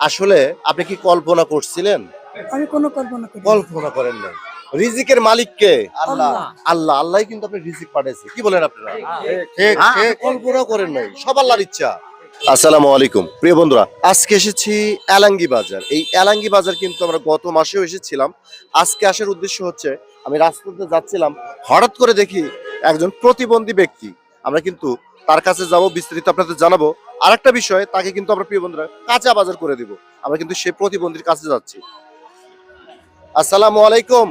আসলে আপনি কি কল্পনা করছিলেন? আমি কোনো কল্পনা করি কল্পনা করেন না রিজিকের মালিক কে? আল্লাহ। আল্লাহ। আল্লাহ কিন্তু আপনি রিজিক পাঠিয়েছে কি বলেন আপনারা? ঠিক ঠিক। কল্পনা করেন নাই। সব আল্লাহর ইচ্ছা। আসসালামু আলাইকুম। প্রিয় বন্ধুরা আজকে এসেছি এলাঙ্গি বাজার। এই এলাঙ্গি বাজার কিন্তু আমরা গত মাসেও এসেছিলাম। আজকে আসার উদ্দেশ্য হচ্ছে আমি রাস্তাতে যাচ্ছিলাম হঠাৎ করে দেখি একজন প্রতিবন্ধী ব্যক্তি। আমরা কিন্তু তার কাছে যাব বিস্তারিত আপনাদের জানাব। আর একটা বিষয় তাকে কিন্তু আমরা প্রিয় বন্ধুরা কাঁচা বাজার করে দিব। আমরা কিন্তু সেই প্রতিবন্ধীর কাছে যাচ্ছি। আসসালামু আলাইকুম।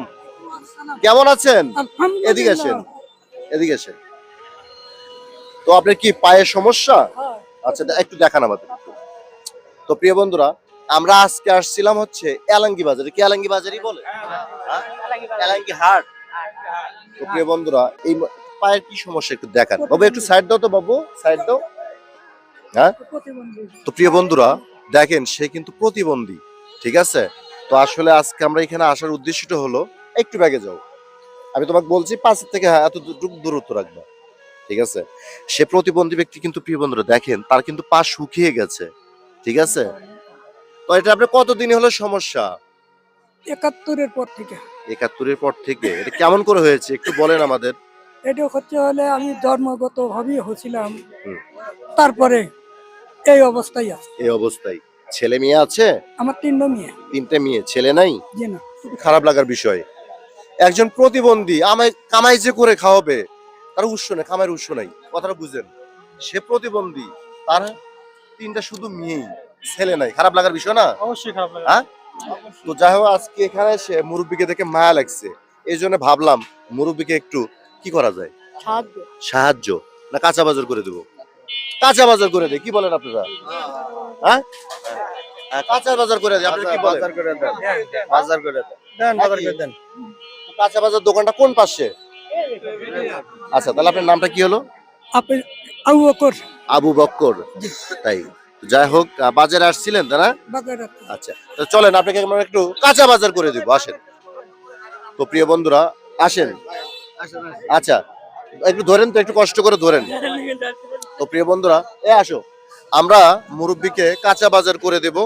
কেমন আছেন? এদিকে আসেন। এদিকে আসেন। তো আপনার কি পায়ের সমস্যা। আচ্ছা একটু দেখান আমাদের তো প্রিয় বন্ধুরা আমরা আজকে আসছিলাম হচ্ছে এলাঙ্গি বাজারে। কি এলাঙ্গি বাজারই বলে? হ্যাঁ? এলাঙ্গি হাট। তো প্রিয় বন্ধুরা এই পায়ের কি সমস্যা একটু দেখান। বাবু একটু সাইড দাও তো বাবু সাইড দাও। হ্যাঁ। তো প্রিয় বন্ধুরা দেখেন সে কিন্তু প্রতিবন্ধী ঠিক আছে? তো আসলে আজকে আমরা এখানে আসার উদ্দেশ্যটা হলো একটু ব্যাগে যাও। আমি তোমাকে বলছি পাঁচ থেকে হ্যাঁ এত দূর- দূরত্ব রাখবা ঠিক আছে? সে প্রতিবন্ধী ব্যক্তি কিন্তু প্রিয় বন্ধুরা দেখেন তার কিন্তু পা শুকিয়ে গেছে ঠিক আছে? তো এটা আপনার কতদিন হলো সমস্যা? একাত্তরের পর থেকে। একাত্তরের পর থেকে এটা কেমন করে হয়েছে? একটু বলেন আমাদের। এটা হচ্ছে হলে আমি জন্মগত ভাবেই হয়েছিলাম। তারপরে এই অবস্থায় আছে। এই অবস্থায়। ছেলে মেয়ে আছে? আমার তিনটা মেয়ে। তিনটে মেয়ে। ছেলে নাই? যে না। খুবই খারাপ লাগার বিষয়। একজন প্রতিবন্ধী আমায় কামাই যে করে খাওয়াবে তার উৎস নেই কামাইয়ের উৎস নাই। কথাটা বুঝেন। সে প্রতিবন্ধী তার তিনটা শুধু মেয়েই ছেলে নাই। খারাপ লাগার বিষয় না? অবশ্যই খারাপ লাগে। হ্যাঁ? তো যাই হোক আজকে এখানে এসে মুরব্বীকে দেখে মায়া লাগছে। এই জন্য ভাবলাম মুরব্বীকে একটু কি করা যায়? সাহায্য। সাহায্য না কাঁচা বাজার করে দেবো? কাঁচা বাজার করে দেয় কি বলেন আপনারা? হ্যাঁ? হ্যাঁ, কাঁচা বাজার করে দেয় আপনারা কি বলেন? বাজার করে দেন বাজার করে দেন। দেন বাজার করে দেন। কাঁচা বাজার দোকানটা কোন পাশে? আচ্ছা তাহলে আপনার নামটা কি হলো? আপনি আবু বকর। আবু বক্কর তাই। যাই হোক বাজারে আসছিলেন না? আচ্ছা তো চলেন আপনাকে আমরা একটু কাঁচা বাজার করে দিব আসেন। তো প্রিয় বন্ধুরা আসেন। আচ্ছা একটু ধরেন তো একটু কষ্ট করে ধরেন। তো প্রিয় বন্ধুরা, এ আসো। আমরা মুরব্বীকে কাঁচা বাজার করে দেব।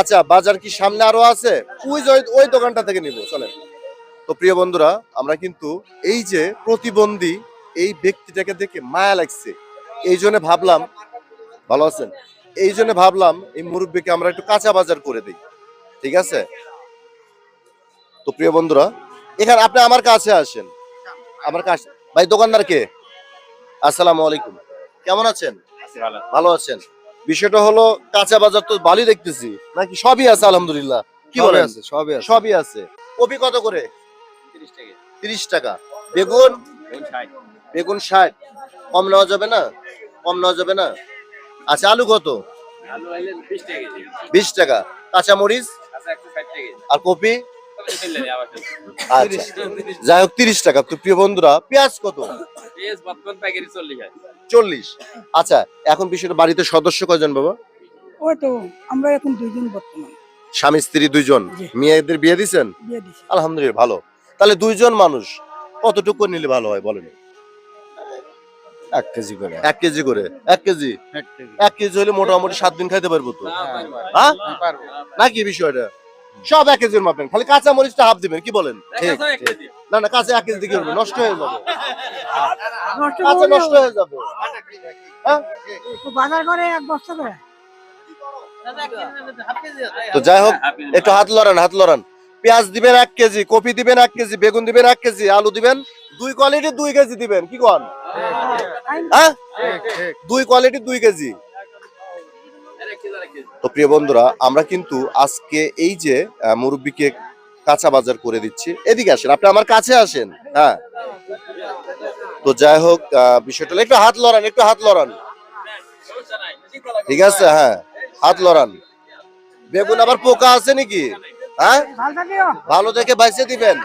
আচ্ছা বাজার কি সামনে আরও আছে? ওই ওই দোকানটা থেকে নিব, চলেন। তো প্রিয় বন্ধুরা, আমরা কিন্তু এই যে প্রতিবন্ধী এই ব্যক্তিটাকে দেখে মায়া লাগছে। এই জন্য ভাবলাম, ভালো আছেন? এই জন্য ভাবলাম এই মুরব্বীকে আমরা একটু কাঁচা বাজার করে দিই। ঠিক আছে? তো প্রিয় বন্ধুরা, এখানে আপনি আমার কাছে আসেন। আমার কাছে ভাই, দোকানদার কে? আসসালামু আলাইকুম। কেমন আছেন? ভালো। আছেন। বিষয়টা হলো কাঁচা বাজার তো ভালোই দেখতেছি। নাকি সবই আছে আলহামদুলিল্লাহ? কি বলেন? আছে সবই আছে। সবই আছে। কপি কত করে? তিরিশ টাকা। বেগুন? বেগুন ষাট। কম নেওয়া যাবে না? কম নেওয়া যাবে না? আচ্ছা আলু কত? বিশ টাকা কাঁচা মরিচ আর কপি? আচ্ছা। যাই হোক তিরিশ টাকা। তো প্রিয় বন্ধুরা পেঁয়াজ কত? চল্লিশ আচ্ছা এখন বিষয়টা বাড়িতে সদস্য কয়জন বাবা? ওই তো আমরা এখন দুইজন বর্তমান। স্বামী স্ত্রী দুইজন। মেয়েদের বিয়ে দিছি। আলহামদুলিল্লাহ ভালো। তাহলে দুইজন মানুষ কতটুকু নিলে ভালো হয় বলেন? এক কেজি করে। এক কেজি করে। এক কেজি? এক কেজি। হলে মোটামুটি সাত দিন খাইতে পারব তো? হ্যাঁ? নাকি বিষয়টা? সব এক কেজির মাপেন খালি কাঁচা মরিচটা হাফ দিবেন কি বলেন? না না কাঁচা এক কেজি দিয়ে কি নষ্ট হয়ে যাবে। কাঁচা নষ্ট হয়ে যাবে। হ্যাঁ? বাজার করে এক বস্তা করে। তো যাই হোক একটু হাত লড়ান হাত লড়ান। পেঁয়াজ দিবেন এক কেজি কপি দিবেন এক কেজি বেগুন দিবেন এক কেজি আলু দিবেন। দুই কোয়ালিটি দুই কেজি দিবেন কি কন? হ্যাঁ দুই কোয়ালিটি দুই কেজি। তো প্রিয় বন্ধুরা, আমরা কিন্তু আজকে এই যে মুরব্বিকে কাঁচা বাজার করে দিচ্ছি। এদিকে আসেন, আপনি আমার কাছে আসেন হ্যাঁ। তো যাই হোক বিষয়টা একটু হাত লড়ান, একটু হাত লড়ান। ঠিক আছে হ্যাঁ হাত লড়ান। বেগুন আবার পোকা আছে নাকি? হ্যাঁ? ভালো দেখে বাইসে দিবেন।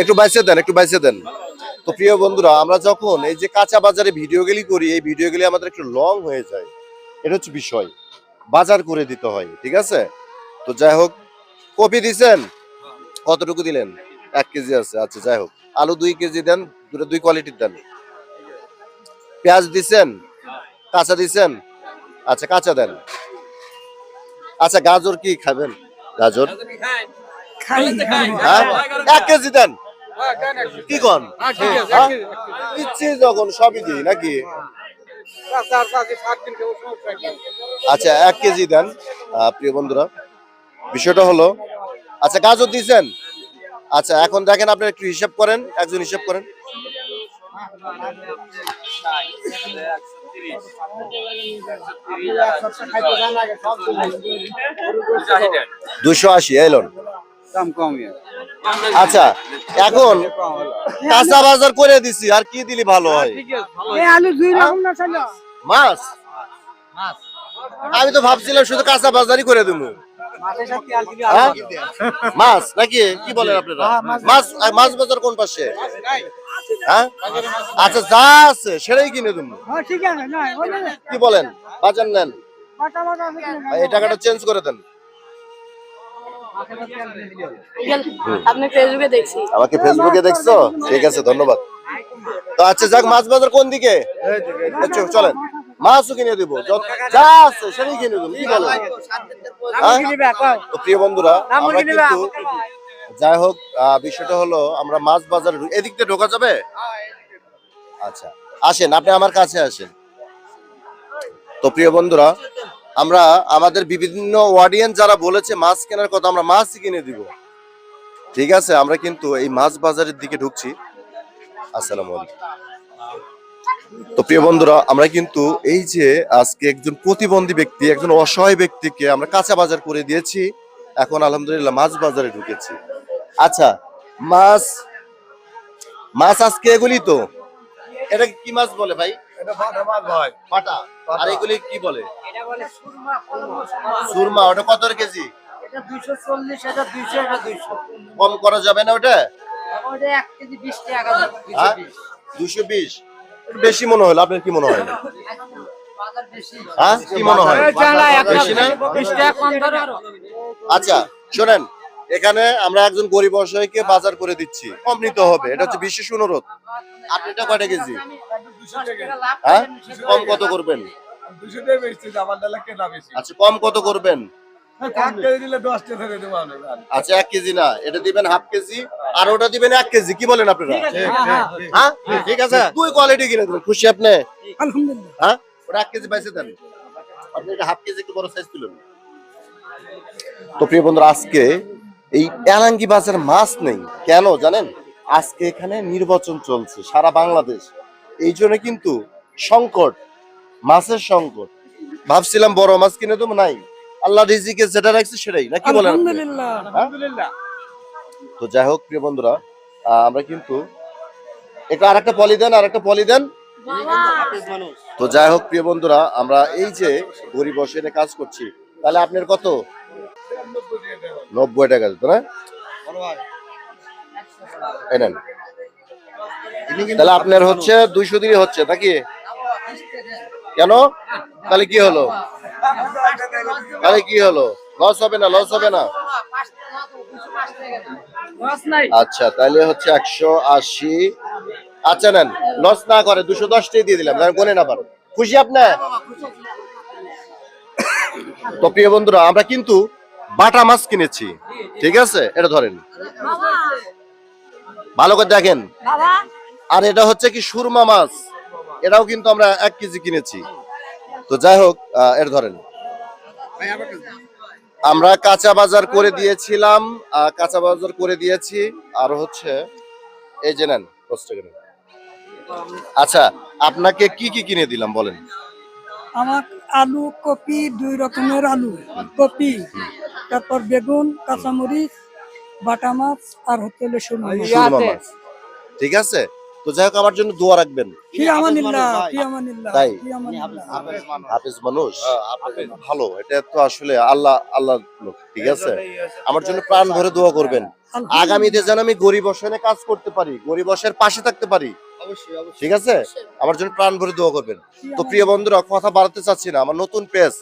একটু বাইসে দেন, একটু বাইসে দেন। তো প্রিয় বন্ধুরা আমরা যখন এই যে কাঁচা বাজারে ভিডিওগুলি করি এই ভিডিওগুলি আমাদের একটু লং হয়ে যায়। এটা হচ্ছে বিষয়। বাজার করে দিতে হয় ঠিক আছে? তো যাই হোক কপি দিছেন? কতটুকু দিলেন? এক কেজি আছে আচ্ছা যাই হোক। আলু দুই কেজি দেন দুটো দুই কোয়ালিটির দেন। পেঁয়াজ দিছেন? কাঁচা দিছেন? আচ্ছা কাঁচা দেন। আচ্ছা গাজর কি খাবেন? গাজর? হ্যাঁ? এক কেজি দেন। কি কন? হ্যাঁ? ইচ্ছে যখন সবই দিই নাকি? আচ্ছা এক কেজি দেন প্রিয় বন্ধুরা। বিষয়টা হলো আচ্ছা গাজর দিয়েছেন? আচ্ছা এখন দেখেন আপনি একটু হিসাব করেন একজন হিসাব করেন। দুশো আশি এলন দাম কম আচ্ছা এখন কাঁচা বাজার করে দিছি আর কি দিলি ভালো হয়? এই আলু দুই রকম না চলো মাছ? আমি তো ভাবছিলাম শুধু কাঁচা বাজারই করে দেবো। হ্যাঁ? মাছ? নাকি? কি বলেন আপনারা? মাছ। আহ, মাছ বাজার কোন পাশে? হ্যাঁ? আচ্ছা যা আছে সেটাই কিনে দেবো। হ্যাঁ কি বলেন? বাজার নেন? এই টাকাটা চেঞ্জ করে দেন। আপনি ফেসবুকে দেখছি। আমাকে ফেসবুকে দেখছ? ঠিক আছে ধন্যবাদ। তো আচ্ছা যাক মাছ বাজার কোন দিকে? আচ্ছা, চলেন। মাছও কিনে দিব। যা আছে সেটাই কিনে দেবো। কি হ্যাঁ? প্রিয় বন্ধুরা আমরা কিন্তু যাই হোক আহ, বিষয়টা হলো আমরা মাছ বাজারে এদিক দিয়ে ঢোকা যাবে? আচ্ছা আসেন আপনি আমার কাছে আসেন। তো প্রিয় বন্ধুরা আমরা আমাদের বিভিন্ন অডিয়েন্স যারা বলেছে মাছ কেনার কথা, আমরা মাছই কিনে দিব। ঠিক আছে, আমরা কিন্তু এই মাছ বাজারের দিকে ঢুকছি। আসসালামু তো প্রিয় বন্ধুরা, আমরা কিন্তু এই যে আজকে একজন প্রতিবন্ধী ব্যক্তি, একজন অসহায় ব্যক্তিকে আমরা কাঁচা বাজার করে দিয়েছি। এখন আলহামদুলিল্লাহ মাছ বাজারে ঢুকেছি। আচ্ছা মাছ মাছ আজকে এগুলি তো? এটা কি মাছ বলে ভাই? পাটা আর এগুলি কি বলে? সুরমা ওটা কত কেজি? এটা দুইশো চল্লিশ এটা দুইশো এটা দুইশো। কম করা যাবে না ওটা? কেজি টাকা হ্যাঁ? বিশ। দুশো বিশ বেশি মনে হলো আপনার কি মনে হয়? হ্যাঁ? কি মনে হয়? বেশি না? বিশ টাকা কম ধরো আচ্ছা শোনেন এখানে আমরা একজন গরিব অসহায়কে বাজার করে দিচ্ছি। কম নিতে হবে এটা হচ্ছে বিশেষ অনুরোধ। আপনি এটা কয়টা কেজি? হ্যাঁ? কম কত করবেন? আচ্ছা কম কত করবেন? আচ্ছা এক কেজি না এটা দিবেন হাফ কেজি আর ওটা দিবেন এক কেজি কি বলেন আপনারা? হ্যাঁ ঠিক আছে। দুই কোয়ালিটি কিনে দেবেন খুশি আপনি? হ্যাঁ ওটা এক কেজি পাইছে দেন। আপনি এটা হাফ কেজি একটু বড় সাইজ তুলুন তো প্রিয় বন্ধুরা আজকে এই এলাঙ্গি বাজার মাছ নেই। কেন জানেন? আজকে এখানে নির্বাচন চলছে সারা বাংলাদেশ। এই জন্য কিন্তু সংকট মাছের সংকট। ভাবছিলাম বড় মাছ কিনে দেবো নাই। আল্লাহ রিজিকে যেটা রাখছে সেটাই নাকি বলেন তো যাই হোক প্রিয় বন্ধুরা আহ, আমরা কিন্তু এটা আর একটা পলি দেন আর একটা পলি দেন। তো যাই হোক প্রিয় বন্ধুরা আমরা এই যে গরিব বসে কাজ করছি তাহলে আপনার কত? নব্বই টাকা দিত না? এই নেন। তাহলে আপনার হচ্ছে দুইশো দিনই হচ্ছে, নাকি? কেন? তাহলে কি হলো? তাহলে কি হলো? লস হবে না, লস হবে না? আচ্ছা তাহলে হচ্ছে একশো আশি। আচ্ছা নেন, লস না করে দুশো দশটাই দিয়ে দিলাম কারণ গোনে না পারো। খুশি আপনার তো প্রিয় বন্ধুরা, আমরা কিন্তু বাটা মাছ কিনেছি, ঠিক আছে? এটা ধরেন। ভালো করে দেখেন। আর এটা হচ্ছে কি সুরমা মাছ। এটাও কিন্তু আমরা এক কেজি কিনেছি। তো যাই হোক এর ধরেন। আমরা কাঁচা বাজার করে দিয়েছিলাম কাঁচা বাজার করে দিয়েছি। আর হচ্ছে এই যে নেন। আচ্ছা আপনাকে কি কি কিনে দিলাম বলেন? আমার আলু কপি দুই রকমের আলু। কপি তারপর বেগুন কাঁচামরিচ বাটা মাছ আর হচ্ছে ঠিক আছে? তো যাই হোক আমার জন্য দোয়া রাখবেন। তাই? হাফেজ মানুষ। ভালো এটা তো আসলে আল্লাহ আল্লাহ লোক ঠিক আছে? আমার জন্য প্রাণ ভরে দোয়া করবেন। আগামীতে যেন আমি গরিব অসহায় কাজ করতে পারি গরিব অসহায়ের পাশে থাকতে পারি। ঠিক আছে? আমার জন্য প্রাণ ভরে দোয়া করবেন। তো প্রিয় বন্ধুরা কথা বাড়াতে চাচ্ছি না আমার নতুন পেজ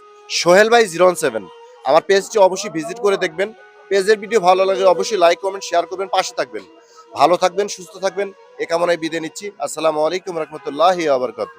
সোহেল ভাই জিরো সেভেন। আমার পেজটি অবশ্যই ভিজিট করে দেখবেন। পেজের ভিডিও ভালো লাগে অবশ্যই লাইক কমেন্ট শেয়ার করবেন পাশে থাকবেন। ভালো থাকবেন সুস্থ থাকবেন। এ কামনায় বিদে নিচ্ছি। আসসালামু আলাইকুম রহমতুল্লাহ আবরকাত